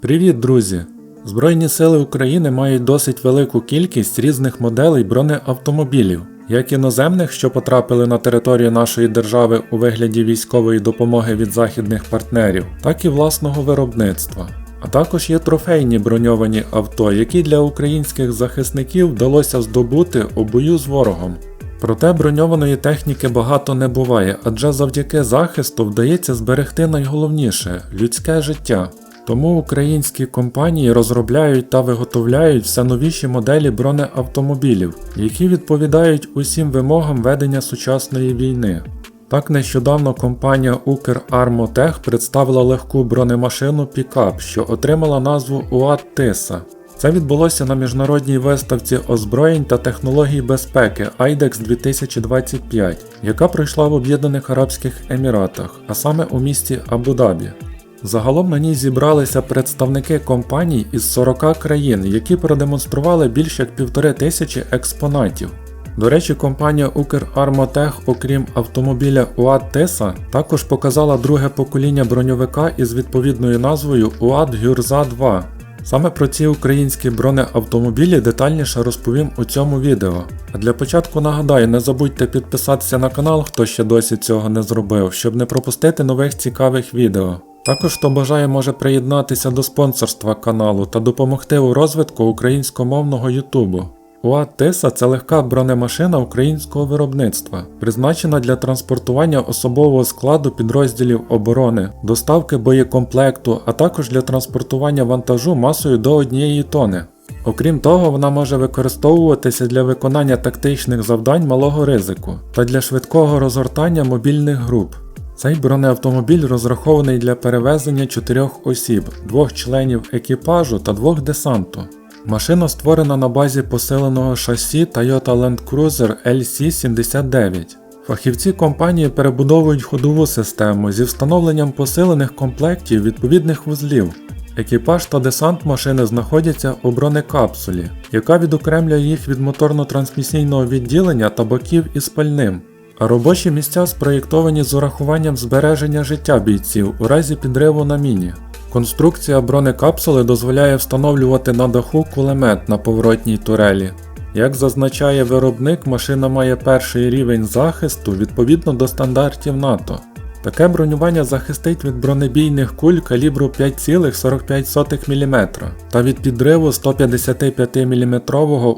Привіт, друзі! Збройні сили України мають досить велику кількість різних моделей бронеавтомобілів, як іноземних, що потрапили на територію нашої держави у вигляді військової допомоги від західних партнерів, так і власного виробництва. А також є трофейні броньовані авто, які для українських захисників вдалося здобути у бою з ворогом. Проте броньованої техніки багато не буває, адже завдяки захисту вдається зберегти найголовніше людське життя. Тому українські компанії розробляють та виготовляють все новіші моделі бронеавтомобілів, які відповідають усім вимогам ведення сучасної війни. Так нещодавно компанія Укрармотех представила легку бронемашину Пікап, що отримала назву УАТ Тиса. Це відбулося на міжнародній виставці озброєнь та технологій безпеки IDEX 2025, яка пройшла в Об'єднаних Арабських Еміратах, а саме у місті Абу-Дабі. Загалом на ній зібралися представники компаній із 40 країн, які продемонстрували більш як півтори тисячі експонатів. До речі, компанія Укрармотех, окрім автомобіля УАД Тиса, також показала друге покоління броньовика із відповідною назвою УАД Гюрза 2. Саме про ці українські бронеавтомобілі детальніше розповім у цьому відео. А для початку нагадаю, не забудьте підписатися на канал, хто ще досі цього не зробив, щоб не пропустити нових цікавих відео. Також хто бажає може приєднатися до спонсорства каналу та допомогти у розвитку українськомовного Ютубу. УАТ Тиса це легка бронемашина українського виробництва, призначена для транспортування особового складу підрозділів оборони, доставки боєкомплекту, а також для транспортування вантажу масою до однієї тони. Окрім того, вона може використовуватися для виконання тактичних завдань малого ризику та для швидкого розгортання мобільних груп. Цей бронеавтомобіль розрахований для перевезення чотирьох осіб, двох членів екіпажу та двох десанту. Машина створена на базі посиленого шасі Toyota Land Cruiser LC79. Фахівці компанії перебудовують ходову систему зі встановленням посилених комплектів відповідних вузлів. Екіпаж та десант машини знаходяться у бронекапсулі, яка відокремлює їх від моторно-трансмісійного відділення та боків із пальним. Робочі місця спроєктовані з урахуванням збереження життя бійців у разі підриву на міні. Конструкція бронекапсули дозволяє встановлювати на даху кулемет на поворотній турелі. Як зазначає виробник, машина має перший рівень захисту відповідно до стандартів НАТО. Таке бронювання захистить від бронебійних куль калібру 5,45 мм та від підриву 155 мм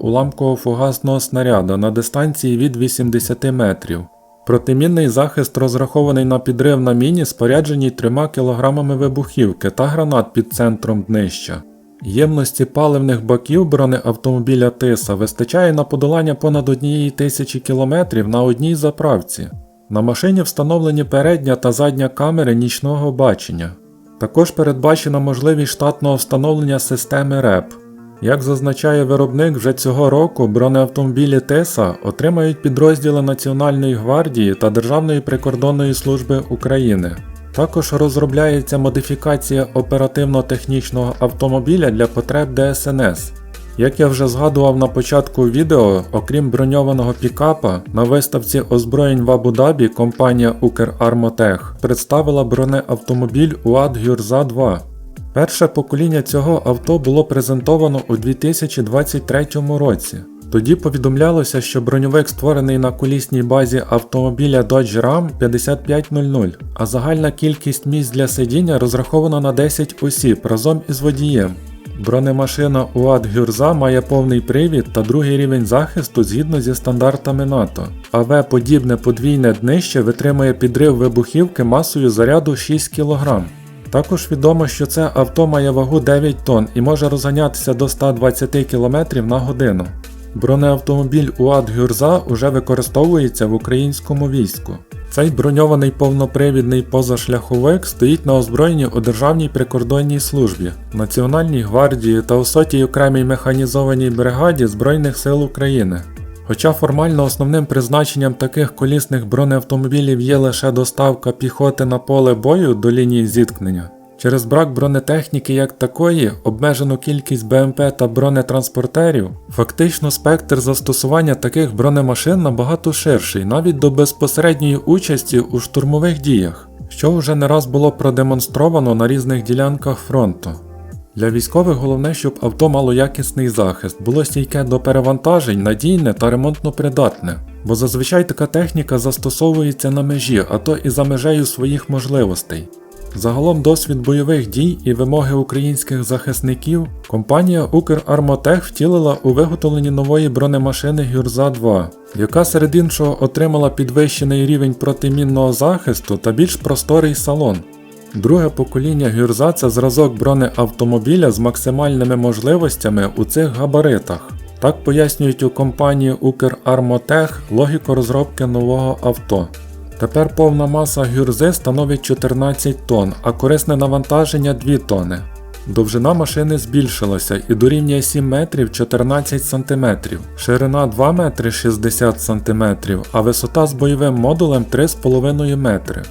уламкового фугасного снаряда на дистанції від 80 метрів. Протимінний захист розрахований на підрив на міні, спорядженій 3 кг вибухівки та гранат під центром днища. Ємності паливних баків бронеавтомобіля Тиса вистачає на подолання понад 1 тисячі кілометрів на одній заправці. На машині встановлені передня та задня камери нічного бачення. Також передбачена можливість штатного встановлення системи РЕП. Як зазначає виробник, вже цього року бронеавтомобілі ТЕСА отримають підрозділи Національної гвардії та Державної прикордонної служби України. Також розробляється модифікація оперативно-технічного автомобіля для потреб ДСНС. Як я вже згадував на початку відео, окрім броньованого пікапа, на виставці озброєнь в Абу-Дабі компанія Укрармотех представила бронеавтомобіль УАД Гюрза 2. Перше покоління цього авто було презентовано у 2023 році. Тоді повідомлялося, що броньовик створений на колісній базі автомобіля Dodge Ram 5500, а загальна кількість місць для сидіння розрахована на 10 осіб разом із водієм. Бронемашина УАД Гюрза має повний привід та другий рівень захисту згідно зі стандартами НАТО. АВ подібне подвійне днище витримує підрив вибухівки масою заряду 6 кг. Також відомо, що це авто має вагу 9 тонн і може розганятися до 120 км на годину. Бронеавтомобіль УАД Гюрза уже використовується в українському війську. Цей броньований повнопривідний позашляховик стоїть на озброєнні у Державній прикордонній службі, Національній гвардії та у сотій окремій механізованій бригаді Збройних сил України. Хоча формально основним призначенням таких колісних бронеавтомобілів є лише доставка піхоти на поле бою до лінії зіткнення, через брак бронетехніки як такої, обмежену кількість БМП та бронетранспортерів, фактично спектр застосування таких бронемашин набагато ширший, навіть до безпосередньої участі у штурмових діях, що вже не раз було продемонстровано на різних ділянках фронту. Для військових головне, щоб авто мало якісний захист, було стійке до перевантажень, надійне та ремонтно придатне. Бо зазвичай така техніка застосовується на межі, а то і за межею своїх можливостей. Загалом досвід бойових дій і вимоги українських захисників компанія Укрармотех втілила у виготовленні нової бронемашини Гюрза 2, яка серед іншого отримала підвищений рівень протимінного захисту та більш просторий салон. Друге покоління Гюрза це зразок бронеавтомобіля з максимальними можливостями у цих габаритах. Так пояснюють у компанії Укрармотех логіку розробки нового авто. Тепер повна маса гюрзи становить 14 тонн, а корисне навантаження 2 тонни. Довжина машини збільшилася і дорівнює 7 метрів 14 см, ширина 2 метри 60 см, а висота з бойовим модулем 3,5 метри.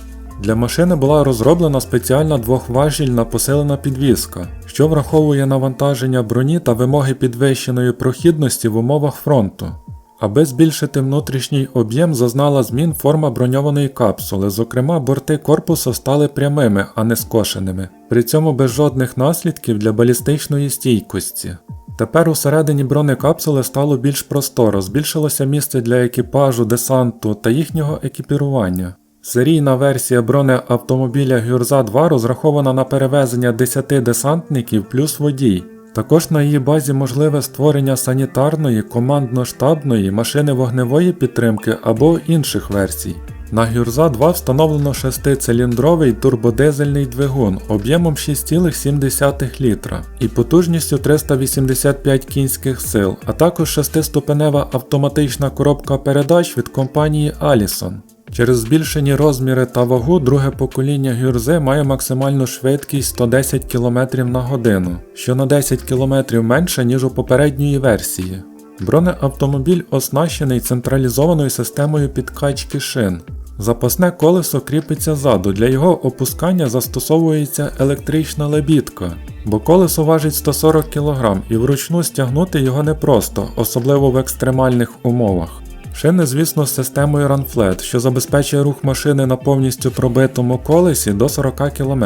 Для машини була розроблена спеціальна двохважільна посилена підвіска, що враховує навантаження броні та вимоги підвищеної прохідності в умовах фронту. Аби збільшити внутрішній об'єм, зазнала змін форма броньованої капсули, зокрема, борти корпусу стали прямими, а не скошеними, при цьому без жодних наслідків для балістичної стійкості. Тепер усередині бронекапсули стало більш просторо, збільшилося місце для екіпажу, десанту та їхнього екіпірування. Серійна версія бронеавтомобіля Гюрза 2 розрахована на перевезення 10 десантників плюс водій. Також на її базі можливе створення санітарної, командно-штабної, машини вогневої підтримки або інших версій. На Гюрза 2 встановлено 6-циліндровий турбодизельний двигун об'ємом 6,7 літра і потужністю 385 кінських сил, а також 6-ступенева автоматична коробка передач від компанії Allison. Через збільшені розміри та вагу друге покоління гюрзи має максимальну швидкість 110 км на годину, що на 10 км менше, ніж у попередньої версії. Бронеавтомобіль оснащений централізованою системою підкачки шин. Запасне колесо кріпиться ззаду, для його опускання застосовується електрична лебідка, бо колесо важить 140 кг і вручну стягнути його непросто, особливо в екстремальних умовах. Шини, звісно, з системою RunFlat, що забезпечує рух машини на повністю пробитому колесі до 40 км.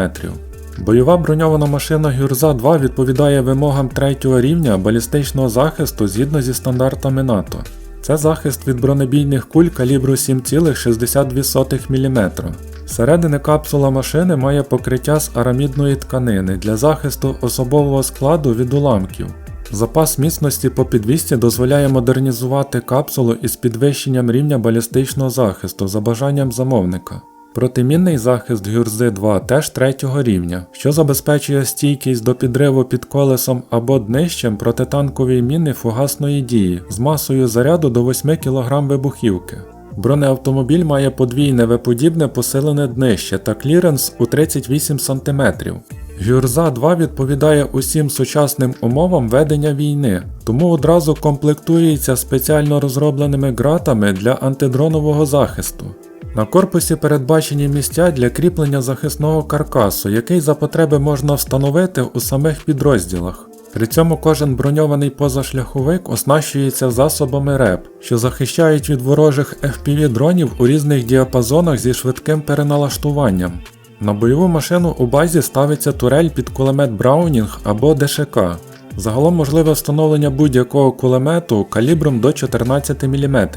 Бойова броньована машина Гюрза 2 відповідає вимогам третього рівня балістичного захисту згідно зі стандартами НАТО. Це захист від бронебійних куль калібру 7,62 мм. Зсередини капсула машини має покриття з арамідної тканини для захисту особового складу від уламків. Запас міцності по підвісці дозволяє модернізувати капсулу із підвищенням рівня балістичного захисту за бажанням замовника. Протимінний захист Гюрзи 2 теж третього рівня, що забезпечує стійкість до підриву під колесом або днищем протитанкової міни фугасної дії з масою заряду до 8 кг вибухівки. Бронеавтомобіль має подвійне веподібне посилене днище та кліренс у 38 см. Гюрза 2 відповідає усім сучасним умовам ведення війни, тому одразу комплектується спеціально розробленими ґратами для антидронового захисту. На корпусі передбачені місця для кріплення захисного каркасу, який за потреби можна встановити у самих підрозділах. При цьому кожен броньований позашляховик оснащується засобами РЕП, що захищають від ворожих FPV дронів у різних діапазонах зі швидким переналаштуванням. На бойову машину у базі ставиться турель під кулемет Браунінг або ДШК. Загалом можливе встановлення будь-якого кулемету калібром до 14 мм.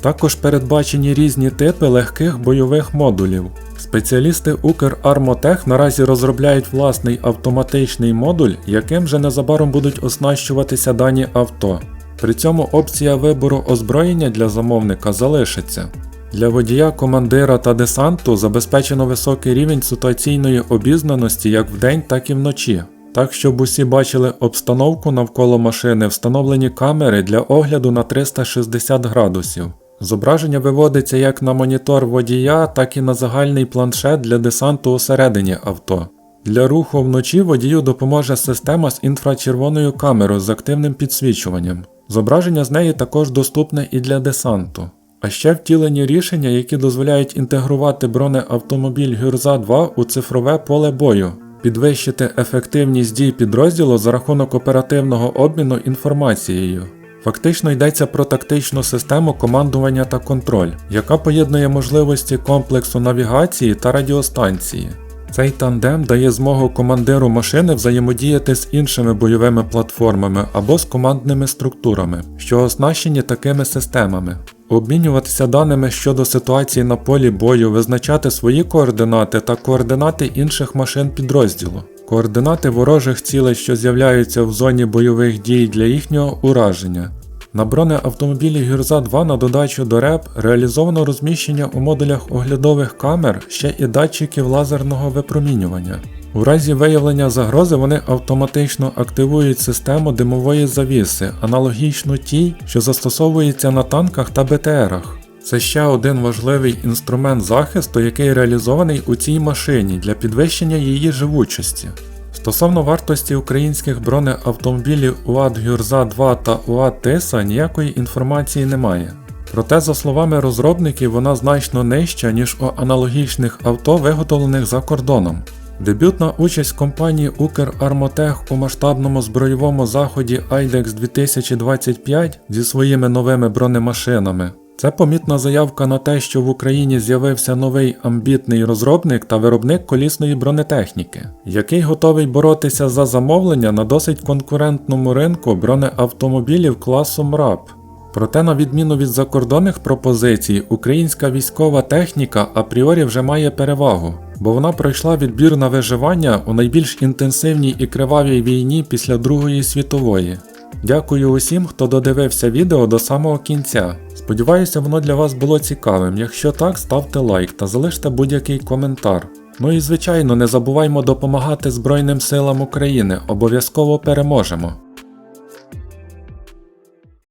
Також передбачені різні типи легких бойових модулів. Спеціалісти Укрармотех наразі розробляють власний автоматичний модуль, яким вже незабаром будуть оснащуватися дані авто. При цьому опція вибору озброєння для замовника залишиться. Для водія, командира та десанту забезпечено високий рівень ситуаційної обізнаності як вдень, так і вночі. Так, щоб усі бачили обстановку навколо машини, встановлені камери для огляду на 360 градусів. Зображення виводиться як на монітор водія, так і на загальний планшет для десанту усередині авто. Для руху вночі водію допоможе система з інфрачервоною камерою з активним підсвічуванням. Зображення з неї також доступне і для десанту. А ще втілені рішення, які дозволяють інтегрувати бронеавтомобіль Гюрза 2 у цифрове поле бою, підвищити ефективність дій підрозділу за рахунок оперативного обміну інформацією. Фактично йдеться про тактичну систему командування та контроль, яка поєднує можливості комплексу навігації та радіостанції. Цей тандем дає змогу командиру машини взаємодіяти з іншими бойовими платформами або з командними структурами, що оснащені такими системами. Обмінюватися даними щодо ситуації на полі бою, визначати свої координати та координати інших машин підрозділу, координати ворожих цілей, що з'являються в зоні бойових дій для їхнього ураження. На бронеавтомобілі Гюрза 2 на додачу до РЕП реалізовано розміщення у модулях оглядових камер ще і датчиків лазерного випромінювання. У разі виявлення загрози вони автоматично активують систему димової завіси, аналогічно тій, що застосовується на танках та БТРах. Це ще один важливий інструмент захисту, який реалізований у цій машині для підвищення її живучості. Стосовно вартості українських бронеавтомобілів УАД Гюрза 2 та УАД Тиса ніякої інформації немає. Проте, за словами розробників, вона значно нижча, ніж у аналогічних авто, виготовлених за кордоном. Дебютна участь компанії Укрармотех у масштабному збройовому заході IDEX 2025 зі своїми новими бронемашинами. Це помітна заявка на те, що в Україні з'явився новий амбітний розробник та виробник колісної бронетехніки, який готовий боротися за замовлення на досить конкурентному ринку бронеавтомобілів класу МРАП. Проте, на відміну від закордонних пропозицій, українська військова техніка апріорі вже має перевагу, бо вона пройшла відбір на виживання у найбільш інтенсивній і кривавій війні після Другої світової. Дякую усім, хто додивився відео до самого кінця. Сподіваюся, воно для вас було цікавим. Якщо так, ставте лайк та залиште будь-який коментар. Ну і звичайно, не забуваймо допомагати Збройним силам України, обов'язково переможемо.